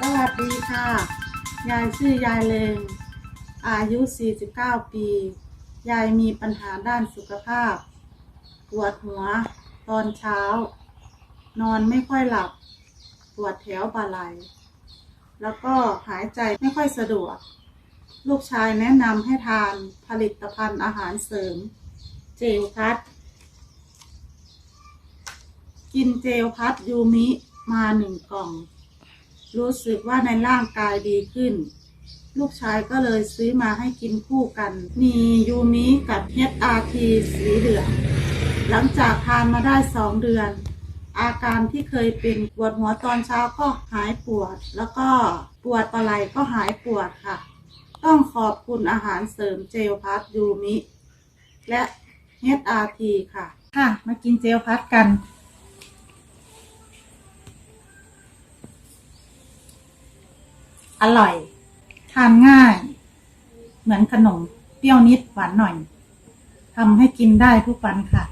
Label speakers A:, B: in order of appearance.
A: สวัสดีค่ะ ยายชื่อยายเลง อายุ 49 ปี ยายมีปัญหาด้านสุขภาพ ปวดหัว ตอนเช้า นอนไม่ค่อยหลับ ปวดแถวบ่าไหล แล้วก็หายใจไม่ค่อยสะดวก ลูกชายแนะนำให้ทานผลิตภัณฑ์อาหารเสริม เจลพัด กินเจลพัดยูมิมาหนึ่งกล่อง รู้สึกว่าในร่างกายดีขึ้น ลูกชายก็เลยซื้อมาให้กินคู่กัน มียูมิกับ HRT สีเหลือง หลังจากทานมาได้สองเดือน อาการที่เคยเป็นปวดหัวตอนเช้าก็หายปวด แล้วก็ปวดปลาไลก็หายปวดค่ะ ต้องขอบคุณอาหารเสริมเจลพัดยูมิ และ HRT ค่ะ ค่ะ มากินเจลพัดกัน อร่อย ทานง่าย เหมือนขนม เปรี้ยวนิดหวานหน่อยทำให้กินได้ทุกวันค่ะ